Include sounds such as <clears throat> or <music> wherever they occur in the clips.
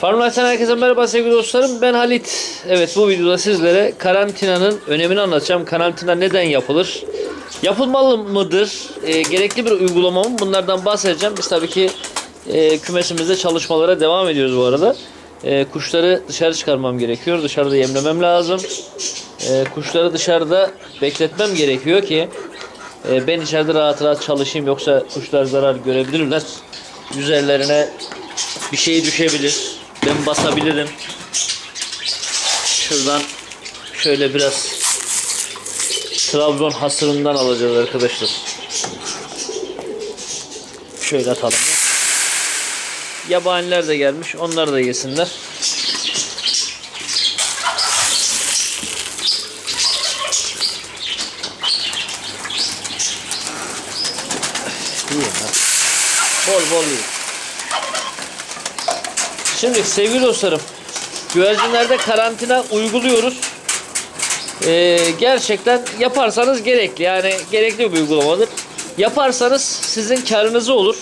Farmlaştan herkese merhaba sevgili dostlarım. Ben Halit. Evet bu videoda sizlere karantinanın önemini anlatacağım. Karantina neden yapılır? Yapılmalı mıdır? E, gerekli bir uygulama mı? Bunlardan bahsedeceğim. Biz tabii ki e, kümesimizde çalışmalara devam ediyoruz bu arada. E, kuşları dışarı çıkarmam gerekiyor. Dışarıda yemlemem lazım. E, kuşları dışarıda bekletmem gerekiyor ki e, ben içeride rahat rahat çalışayım. Yoksa kuşlar zarar görebilirler. Üzerlerine bir şey düşebilir. Ben basabilirim. Şuradan şöyle biraz Trabzon hasırından alacağız arkadaşlar. Şöyle atalım. Yabaniler de gelmiş. Onlar da yesinler. Bol bol yiyin. Şimdi sevgili dostlarım, güvercinlerde karantina uyguluyoruz. Ee, gerçekten yaparsanız gerekli. Yani gerekli bir uygulamadır. Yaparsanız sizin karınıza olur.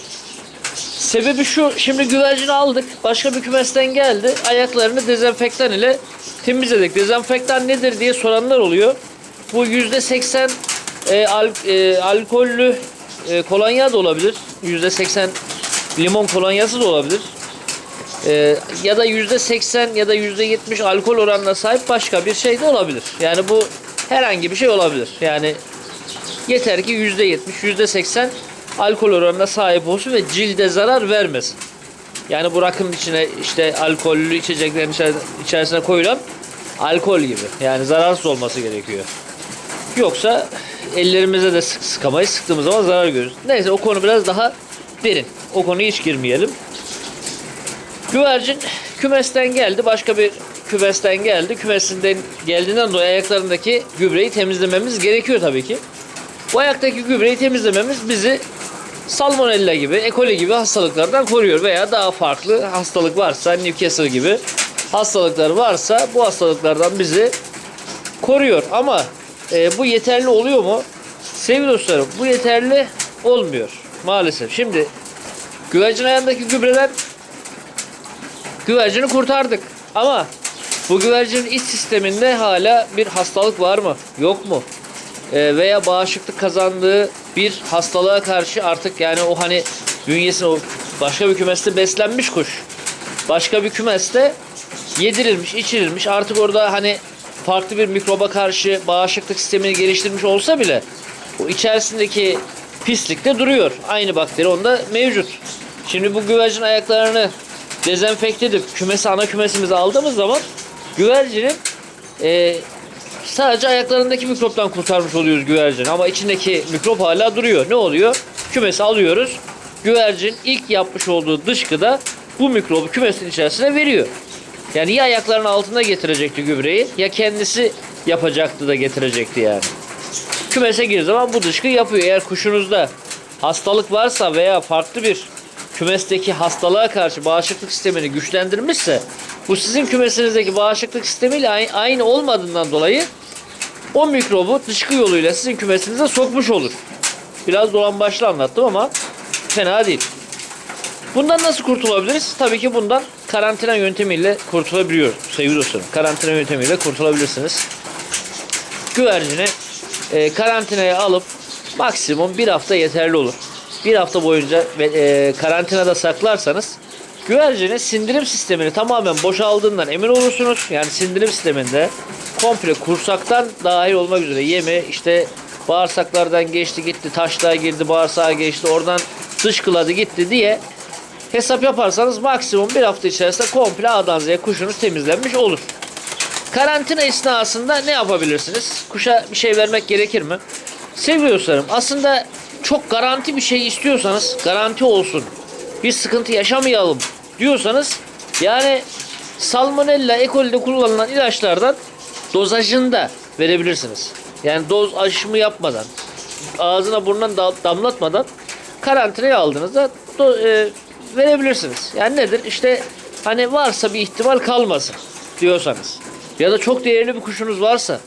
Sebebi şu, şimdi güvercini aldık. Başka bir kümesten geldi. Ayaklarını dezenfektan ile temizledik. Dezenfektan nedir diye soranlar oluyor. Bu %80 e, al, e, alkollü e, kolonya da olabilir. %80 limon kolonyası da olabilir. Ee, ya da yüzde 80 ya da yüzde 70 alkol oranına sahip başka bir şey de olabilir. Yani bu herhangi bir şey olabilir. Yani yeter ki yüzde 70, yüzde 80 alkol oranına sahip olsun ve cilde zarar vermesin. Yani bu rakının içine işte alkollü içeceklerin içer- içerisine koyulan alkol gibi. Yani zararsız olması gerekiyor. Yoksa ellerimize de sık sıkamayız. Sıktığımız zaman zarar görürüz. Neyse o konu biraz daha derin. O konuya hiç girmeyelim. Güvercin kümesten geldi. Başka bir kümesten geldi. Kümesinden geldiğinden dolayı ayaklarındaki gübreyi temizlememiz gerekiyor tabii ki. Bu ayaktaki gübreyi temizlememiz bizi salmonella gibi, E. coli gibi hastalıklardan koruyor veya daha farklı hastalık varsa Newcastle gibi hastalıklar varsa bu hastalıklardan bizi koruyor. Ama e, bu yeterli oluyor mu? Sevgili dostlarım bu yeterli olmuyor maalesef. Şimdi güvercin ayağındaki gübreden güvercini kurtardık. Ama bu güvercinin iç sisteminde hala bir hastalık var mı? Yok mu? Ee, veya bağışıklık kazandığı bir hastalığa karşı artık yani o hani bünyesine o başka bir kümeste beslenmiş kuş. Başka bir kümeste yedirilmiş, içirilmiş. Artık orada hani farklı bir mikroba karşı bağışıklık sistemini geliştirmiş olsa bile o içerisindeki pislik de duruyor. Aynı bakteri onda mevcut. Şimdi bu güvercin ayaklarını dezenfekte edip kümesi ana kümesimize aldığımız zaman güvercinin e, sadece ayaklarındaki mikroptan kurtarmış oluyoruz güvercini ama içindeki mikrop hala duruyor. Ne oluyor? Kümesi alıyoruz. Güvercin ilk yapmış olduğu dışkıda bu mikrobu kümesin içerisine veriyor. Yani ya ayaklarının altında getirecekti gübreyi ya kendisi yapacaktı da getirecekti yani. Kümese girdiği zaman bu dışkı yapıyor. Eğer kuşunuzda hastalık varsa veya farklı bir kümesteki hastalığa karşı bağışıklık sistemini güçlendirmişse bu sizin kümesinizdeki bağışıklık sistemiyle ay- aynı olmadığından dolayı o mikrobu dışkı yoluyla sizin kümesinize sokmuş olur. Biraz dolan başlı anlattım ama fena değil. Bundan nasıl kurtulabiliriz? Tabii ki bundan karantina yöntemiyle kurtulabiliyoruz sevgili dostlarım. Karantina yöntemiyle kurtulabilirsiniz. Güvercini e, karantinaya alıp maksimum bir hafta yeterli olur. Bir hafta boyunca e, karantinada saklarsanız güvercinin sindirim sistemini tamamen boşaldığından emin olursunuz. Yani sindirim sisteminde komple kursaktan dahil olmak üzere yemi işte bağırsaklardan geçti gitti taşlığa girdi bağırsağa geçti oradan dışkıladı gitti diye hesap yaparsanız maksimum bir hafta içerisinde komple A'dan Z'ye kuşunuz temizlenmiş olur. Karantina esnasında ne yapabilirsiniz? Kuşa bir şey vermek gerekir mi? Sevgili dostlarım aslında çok garanti bir şey istiyorsanız garanti olsun. Bir sıkıntı yaşamayalım diyorsanız yani salmonella ekolde kullanılan ilaçlardan dozajında verebilirsiniz. Yani doz aşımı yapmadan ağzına burnundan da- damlatmadan karantinaya aldığınızda do- e, verebilirsiniz. Yani nedir? İşte hani varsa bir ihtimal kalmasın diyorsanız. Ya da çok değerli bir kuşunuz varsa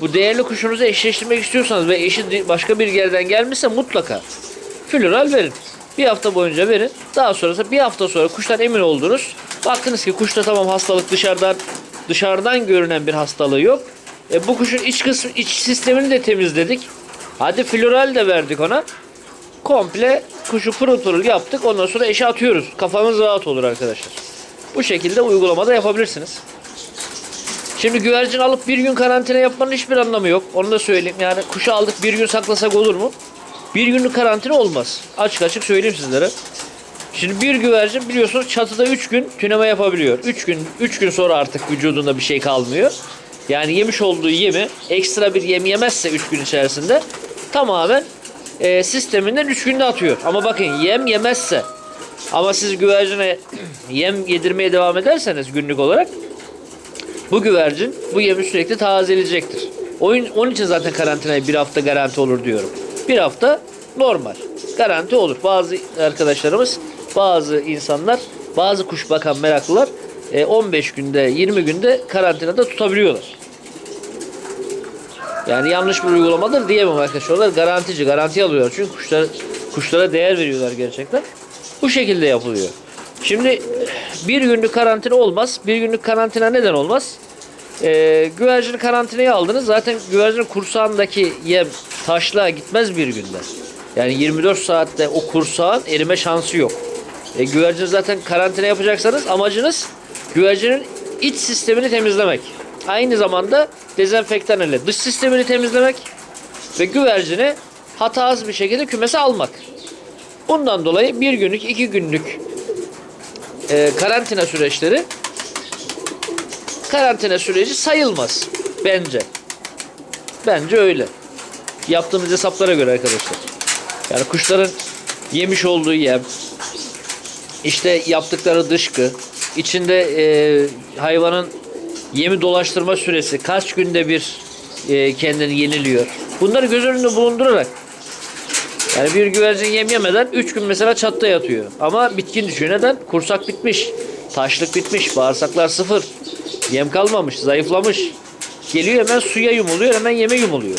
bu değerli kuşunuzu eşleştirmek istiyorsanız ve eşi başka bir yerden gelmişse mutlaka floral verin. Bir hafta boyunca verin. Daha sonrasında bir hafta sonra kuştan emin oldunuz. Baktınız ki kuşta tamam hastalık dışarıdan dışarıdan görünen bir hastalığı yok. E, bu kuşun iç kısmı iç sistemini de temizledik. Hadi floral de verdik ona. Komple kuşu pırıl pırıl yaptık. Ondan sonra eşe atıyoruz. Kafanız rahat olur arkadaşlar. Bu şekilde uygulamada yapabilirsiniz. Şimdi güvercin alıp bir gün karantina yapmanın hiçbir anlamı yok. Onu da söyleyeyim. Yani kuşu aldık bir gün saklasak olur mu? Bir günlük karantina olmaz. Açık açık söyleyeyim sizlere. Şimdi bir güvercin biliyorsunuz çatıda 3 gün tüneme yapabiliyor. 3 gün 3 gün sonra artık vücudunda bir şey kalmıyor. Yani yemiş olduğu yemi ekstra bir yem yemezse 3 gün içerisinde tamamen e, sisteminden 3 günde atıyor. Ama bakın yem yemezse ama siz güvercine <clears throat> yem yedirmeye devam ederseniz günlük olarak bu güvercin bu yemi sürekli tazeleyecektir. Oyun, onun için zaten karantinaya bir hafta garanti olur diyorum. Bir hafta normal. Garanti olur. Bazı arkadaşlarımız, bazı insanlar, bazı kuş bakan meraklılar e, 15 günde, 20 günde karantinada tutabiliyorlar. Yani yanlış bir uygulamadır diyemem arkadaşlar. Garantici, garanti alıyorlar. Çünkü kuşlara, kuşlara değer veriyorlar gerçekten. Bu şekilde yapılıyor. Şimdi bir günlük karantina olmaz. Bir günlük karantina neden olmaz? Ee, güvercini karantinaya aldınız. Zaten güvercinin kursağındaki yem taşlığa gitmez bir günde. Yani 24 saatte o kursağın erime şansı yok. E, güvercin zaten karantina yapacaksanız amacınız güvercinin iç sistemini temizlemek. Aynı zamanda dezenfektan ile dış sistemini temizlemek ve güvercini hatasız bir şekilde kümese almak. Bundan dolayı bir günlük, iki günlük e, karantina süreçleri karantina süreci sayılmaz bence. Bence öyle. Yaptığımız hesaplara göre arkadaşlar. Yani kuşların yemiş olduğu yem, işte yaptıkları dışkı, içinde e, hayvanın yemi dolaştırma süresi kaç günde bir e, kendini yeniliyor. Bunları göz önünde bulundurarak yani bir güvercin yem yemeden 3 gün mesela çatta yatıyor. Ama bitkin düşüyor. Neden? Kursak bitmiş. Taşlık bitmiş. Bağırsaklar sıfır. Yem kalmamış. Zayıflamış. Geliyor hemen suya yumuluyor. Hemen yeme yumuluyor.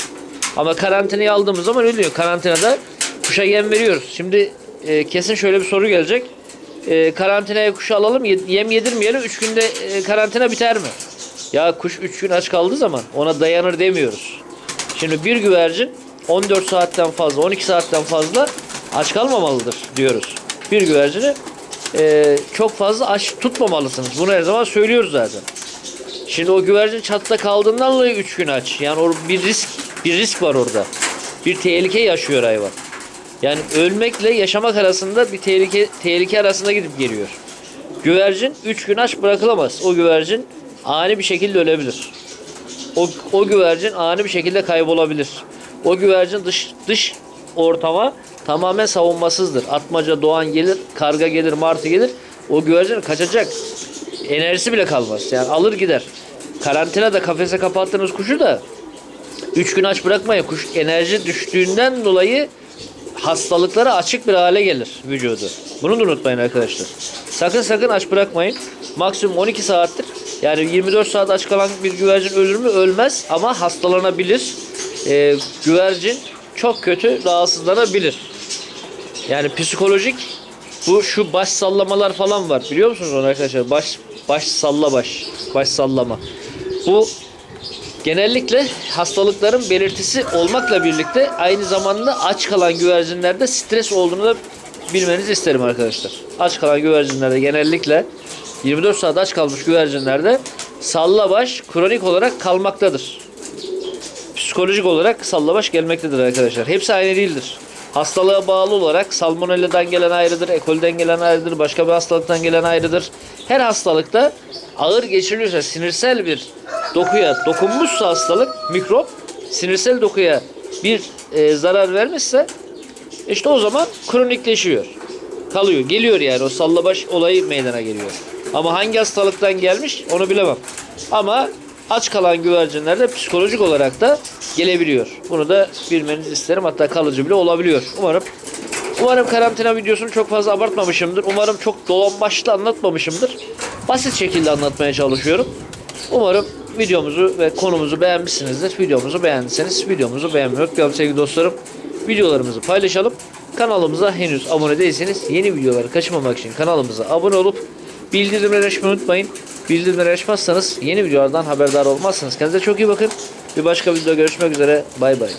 Ama karantinaya aldığımız zaman öyle diyor. Karantinada kuşa yem veriyoruz. Şimdi e, kesin şöyle bir soru gelecek. E, karantinaya kuşu alalım. ye- Yem yedirmeyelim. 3 günde e, karantina biter mi? Ya kuş 3 gün aç kaldığı zaman ona dayanır demiyoruz. Şimdi bir güvercin 14 saatten fazla, 12 saatten fazla aç kalmamalıdır diyoruz. Bir güvercini e, çok fazla aç tutmamalısınız. Bunu her zaman söylüyoruz zaten. Şimdi o güvercin çatıda kaldığından dolayı 3 gün aç. Yani or bir risk bir risk var orada. Bir tehlike yaşıyor hayvan. Yani ölmekle yaşamak arasında bir tehlike tehlike arasında gidip geliyor. Güvercin 3 gün aç bırakılamaz. O güvercin ani bir şekilde ölebilir. O, o güvercin ani bir şekilde kaybolabilir. O güvercin dış dış ortama tamamen savunmasızdır. Atmaca doğan gelir, karga gelir, martı gelir. O güvercin kaçacak. Enerjisi bile kalmaz. Yani alır gider. Karantinada kafese kapattığınız kuşu da 3 gün aç bırakmayın. Kuş enerji düştüğünden dolayı hastalıklara açık bir hale gelir vücudu. Bunu da unutmayın arkadaşlar. Sakın sakın aç bırakmayın. Maksimum 12 saattir. Yani 24 saat aç kalan bir güvercin ölür mü? Ölmez ama hastalanabilir. Ee, güvercin çok kötü rahatsızlanabilir. Yani psikolojik bu şu baş sallamalar falan var. Biliyor musunuz onu arkadaşlar? Baş baş salla baş. Baş sallama. Bu genellikle hastalıkların belirtisi olmakla birlikte aynı zamanda aç kalan güvercinlerde stres olduğunu da bilmenizi isterim arkadaşlar. Aç kalan güvercinlerde genellikle 24 saat aç kalmış güvercinlerde salla baş kronik olarak kalmaktadır. Psikolojik olarak sallabaş gelmektedir arkadaşlar. Hepsi aynı değildir. Hastalığa bağlı olarak salmonella'dan gelen ayrıdır, ekolden gelen ayrıdır, başka bir hastalıktan gelen ayrıdır. Her hastalıkta ağır geçiriliyorsa sinirsel bir dokuya dokunmuşsa hastalık, mikrop sinirsel dokuya bir e, zarar vermişse işte o zaman kronikleşiyor. Kalıyor. Geliyor yani o sallabaş olayı meydana geliyor. Ama hangi hastalıktan gelmiş onu bilemem. Ama aç kalan güvercinlerde psikolojik olarak da gelebiliyor. Bunu da bilmenizi isterim. Hatta kalıcı bile olabiliyor. Umarım Umarım karantina videosunu çok fazla abartmamışımdır. Umarım çok dolambaçlı anlatmamışımdır. Basit şekilde anlatmaya çalışıyorum. Umarım videomuzu ve konumuzu beğenmişsinizdir. Videomuzu beğendiyseniz videomuzu beğenmeyi unutmayalım sevgili dostlarım. Videolarımızı paylaşalım. Kanalımıza henüz abone değilseniz yeni videoları kaçırmamak için kanalımıza abone olup bildirimleri açmayı unutmayın. Bildirimleri açmazsanız yeni videolardan haberdar olmazsınız. Kendinize çok iyi bakın. Bir başka videoda görüşmek üzere. Bay bay.